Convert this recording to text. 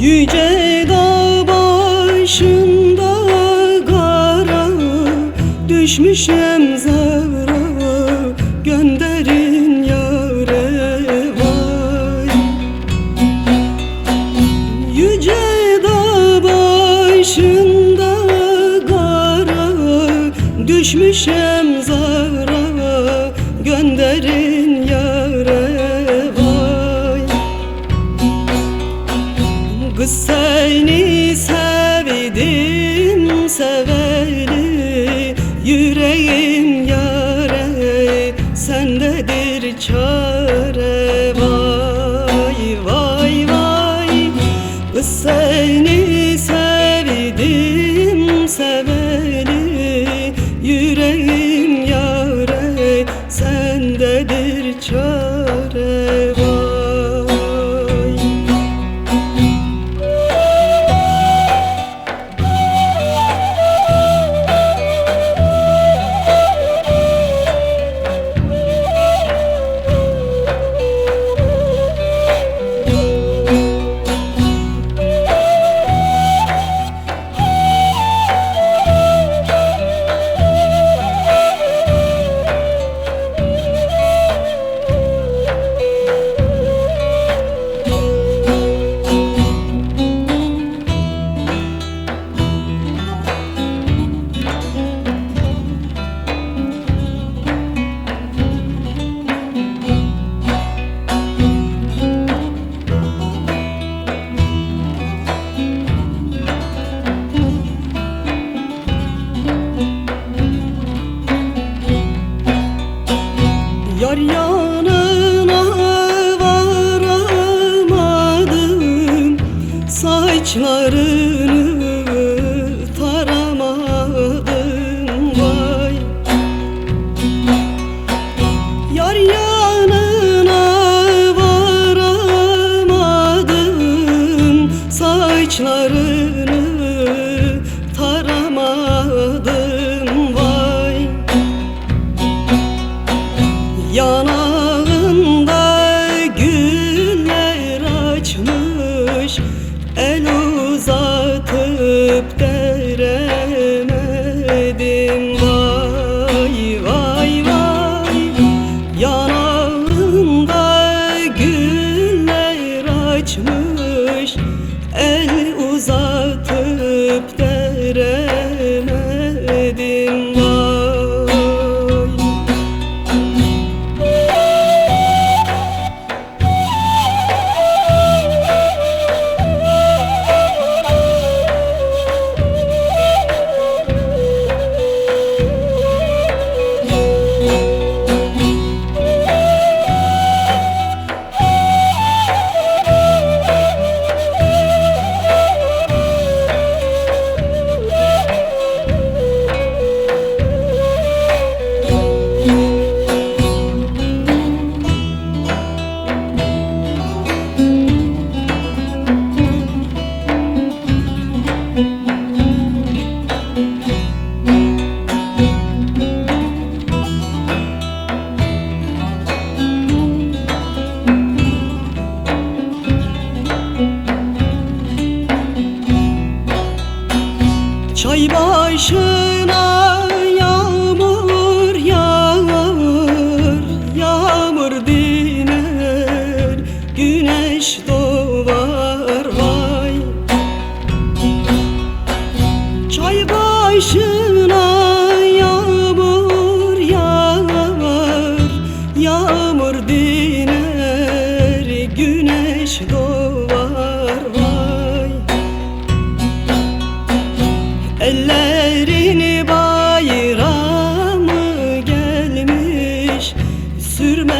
Yüce dağ başında kara Düşmüşem zara Gönderin yâre vay. Yüce dağ başında kara Düşmüşem zara Gönderin seni sevdim seveli Yüreğim yare sendedir çare. Vay vay vay seni sevdim seveli Yüreğim yare sendedir çare. Vay Saçlarını taramadım vay. Yar yanına varamadım Saçlarını taramadım vay. Yanağında açmış başına yağmur yağar Yağmur diner güneş doğar. Vay! Ellerini bayrama gelmiş sürme